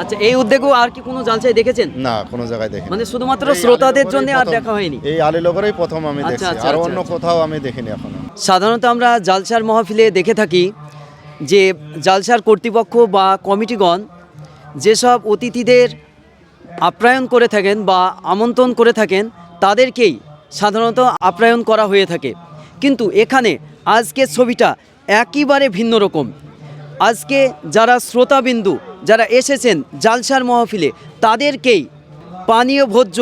আচ্ছা এই উদ্যোগও আর কি কোনো জালসায় দেখেছেন? না কোনো জায়গায় দেখি মানে শুধুমাত্র শ্রোতাদের জন্য আর দেখা হয়নি? এই আলীনগরেই প্রথম আমি আচ্ছা, দেখছি আচ্ছা, আর আচ্ছা, অন্য। কোথাও আমি দেখিনি এখনও। সাধারণত আমরা জালসার মহফিলে দেখে থাকি যে জালসার কর্তৃপক্ষ বা কমিটিগণ যেসব অতিথিদের আপ্যায়ন করে থাকেন বা আমন্ত্রণ করে থাকেন তাদেরকেই সাধারণত আপ্যায়ন করা হয়ে থাকে। কিন্তু এখানে আজকের ছবিটা একেবারে ভিন্ন রকম। আজকে যারা শ্রোতাবিন্দু, যারা এসেছেন জালসার মহফিলে, তাদেরকেই পানীয় ভোজ্য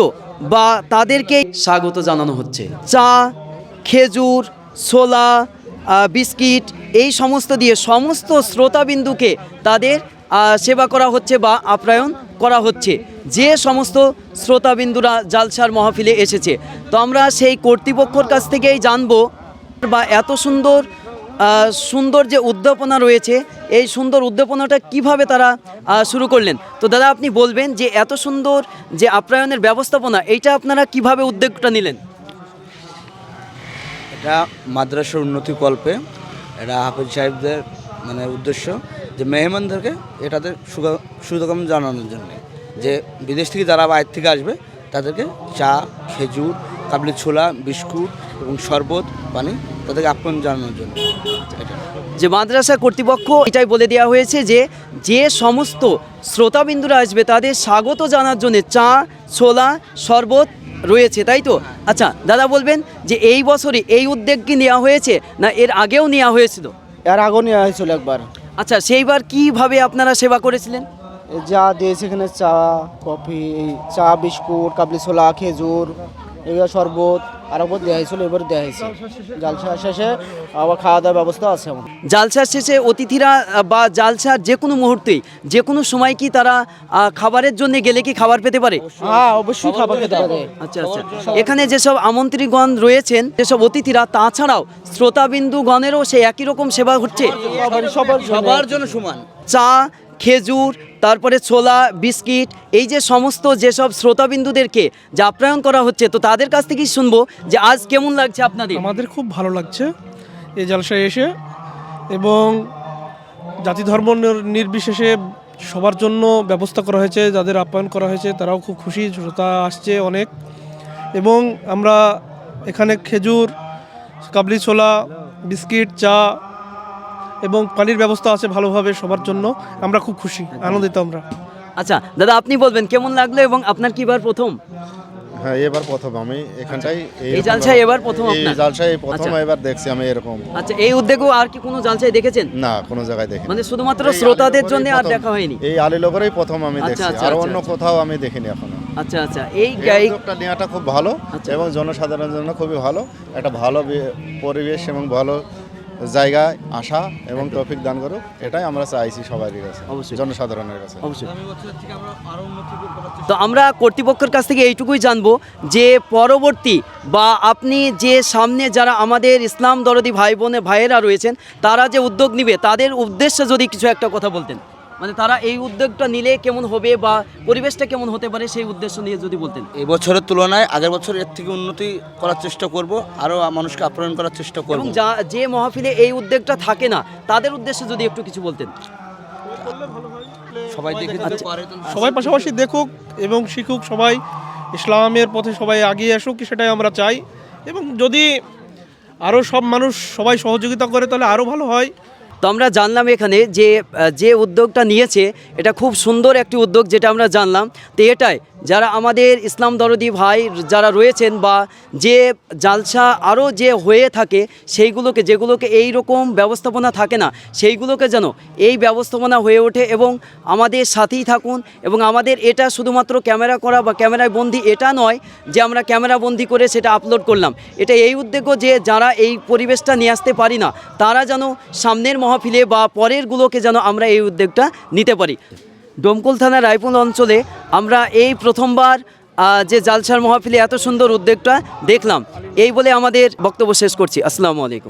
বা তাদেরকেই স্বাগত জানানো হচ্ছে। চা, খেজুর, ছোলা বিস্কিট, এই সমস্ত দিয়ে সমস্ত শ্রোতাবিন্দুকে তাদের সেবা করা হচ্ছে বা আপ্যায়ন করা হচ্ছে। যে সমস্ত শ্রোতাবিন্দুরা জালসার মহফিলে এসেছে, তো আমরা সেই কর্তৃপক্ষর কাছ থেকেই জানব, বা এত সুন্দর সুন্দর যে উদ্যাপনা রয়েছে, এই সুন্দর উদ্যাপনাটা কীভাবে তারা শুরু করলেন? তো দাদা, আপনি বলবেন যে এত সুন্দর যে আপ্যায়নের ব্যবস্থাপনা, এইটা আপনারা কীভাবে উদ্যোগটা নিলেন? এটা মাদ্রাসার উন্নতি কল্পে, এটা হাফিজ সাহেবদের মানে উদ্দেশ্য যে মেহমানদেরকে এটাতে সুগা- সুগম জানানোর জন্য। যে বিদেশ থেকে যারা বাইরে থেকে আসবে, তাদেরকে চা, খেজুর, কাবলি ছোলা, বিস্কুট এবং শরবত, পানি তাদেরকে আপ্যায়ন জানানোর জন্য। যে মাদ্রাসা কর্তৃপক্ষ এটাই বলে দেওয়া হয়েছে যে যে সমস্ত শ্রোতাবিন্দুরা আসবে তাদের স্বাগত জানার জন্য চা ছোলা শরবত রয়েছে তাই তো? আচ্ছা দাদা বলবেন যে এই বছরে এই উদ্যোগ কি নেওয়া হয়েছে না এর আগেও নেওয়া হয়েছিল? এর আগেও নেওয়া হয়েছিল একবার। আচ্ছা সেইবার কীভাবে আপনারা সেবা করেছিলেন? যা দিয়েছে এখানে চা কফি চা বিস্কুট কাবলি ছোলা খেজুর এগুলো শরবত আর একবার দেওয়া হয়েছিল এবার দেওয়া হয়েছে। জালসা শেষে আবার খাওয়া দাওয়ার ব্যবস্থা আছে আমার। জালসার শেষে অতিথিরা বা জালসার যে কোনো মুহূর্তেই যে কোনো সময় কি তারা খাবারের জন্য গেলে কি খাবার পেতে পারে? হ্যাঁ অবশ্যই খাবার খেতে পারে। আচ্ছা আচ্ছা। এখানে যেসব আমন্ত্রীগণ রয়েছেন যেসব অতিথিরা তাছাড়াও শ্রোতাবিন্দুগণেরও সেই একই রকম সেবা হচ্ছে। সবার জন্য সমান। চা খেজুর, তারপরে ছোলা, বিস্কিট, এই যে সমস্ত যেসব শ্রোতাবিন্দুদেরকে যে আপ্যায়ন করা হচ্ছে, তো তাদের কাছ থেকেই শুনব যে আজ কেমন লাগছে আপনাদের। আমাদের খুব ভালো লাগছে এই জলসায় এসে এবং জাতি ধর্ম নির- নির্বিশেষে সবার জন্য ব্যবস্থা করা হয়েছে, যাদের আপ্যায়ন করা হয়েছে তারাও খুব খুশি, শ্রোতা আসছে অনেক এবং আমরা এখানে খেজুর, কাবলি ছোলা, বিস্কিট, চা এবং পানির ব্যবস্থা আছে ভালোভাবে সবার জন্য। আমরা খুব খুশি আনন্দিত আমরা। আচ্ছা দাদা আপনি বলবেন কেমন লাগল এবং আপনার কি বার প্রথম? হ্যাঁ এবার প্রথম আমি এখানটাই এই জালসায় এবার প্রথম আপনার? জালসায় প্রথম আচ্ছা। এবার দেখছি আমি এরকম। আচ্ছা এই উদ্যোগও আর কি কোনো জালসায় দেখেছেন? না কোনো জায়গায় দেখি মানে শুধুমাত্র শ্রোতাদের জন্য আর দেখা হয়নি? এই আলীনগরেই প্রথম আমি আচ্ছা, দেখছি। আচ্ছা, আর আচ্ছা, অন্য আচ্ছা। কোথাও আমি দেখিনি এখনও। আচ্ছা আচ্ছা এই উদ্যোগটা নেওয়াটা খুব ভালো আচ্ছা। এবং জনসাধারণের জন্য খুবই ভালো। একটা ভালো পরিবেশ এবং ভালো জায়গায় আসা এবং টপিক দান করুক এটাই আমরা চাইছি সবারই কাছে অবশ্যই। জনসাধারণের কাছে। অবশ্যই। তো আমরা কর্তৃপক্ষের কাছ থেকে এইটুকুই জানব যে পরবর্তী বা আপনি যে সামনে যারা আমাদের ইসলাম দরদি ভাই বোনে ভাইয়েরা রয়েছেন তারা যে উদ্যোগ নিবে তাদের উদ্দেশ্যে যদি কিছু একটা কথা বলতেন। মানে তারা এই উদ্যোগটা নিলে কেমন হবে বা পরিবেশটা কেমন হতে পারে সেই উদ্দেশ্য নিয়ে যদি বলতেন। এই বছরের তুলনায় আগের বছর এর থেকে উন্নতি করার চেষ্টা করব আরও মানুষকে আপ্যায়ন করার চেষ্টা করব। যা যে মহাফিলে এই উদ্যোগটা থাকে না তাদের উদ্দেশ্যে যদি একটু কিছু বলতেন। সবাই দেখে আচ্ছা। সবাই পাশাপাশি দেখুক এবং শিখুক সবাই ইসলামের পথে সবাই এগিয়ে আসুক সেটাই আমরা চাই। এবং যদি আরও সব মানুষ সবাই সহযোগিতা করে তাহলে আরও ভালো হয়। তো আমরা জানলাম এখানে যে যে উদ্যোগটা নিয়েছে, এটা খুব সুন্দর একটি উদ্যোগ যেটা আমরা জানলাম। তো এটাই, যারা আমাদের ইসলাম দরদি ভাই যারা রয়েছেন বা যে জালসা আরও যে হয়ে থাকে, সেইগুলোকে, যেগুলোকে এই রকম ব্যবস্থাপনা থাকে না, সেইগুলোকে যেন এই ব্যবস্থাপনা হয়ে ওঠে এবং আমাদের সাথেই থাকুন এবং আমাদের এটা শুধুমাত্র ক্যামেরা করা বা ক্যামেরায় বন্দি এটা নয় যে আমরা ক্যামেরা বন্দি করে সেটা আপলোড করলাম। এটা এই উদ্যোগও যে যারা এই পরিবেশটা নিয়ে আসতে পারি না, তারা যেন সামনের মহাফিলে বা পরেরগুলোকে যেন আমরা এই উদ্যোগটা নিতে পারি। ডোমকুল থানার রায়পুর অঞ্চলে আমরা এই প্রথমবার যে জালসার মহাফিলে এত সুন্দর উদ্যোগটা দেখলাম। এই বলে আমাদের বক্তব্য শেষ করছি। আসসালামু আলাইকুম।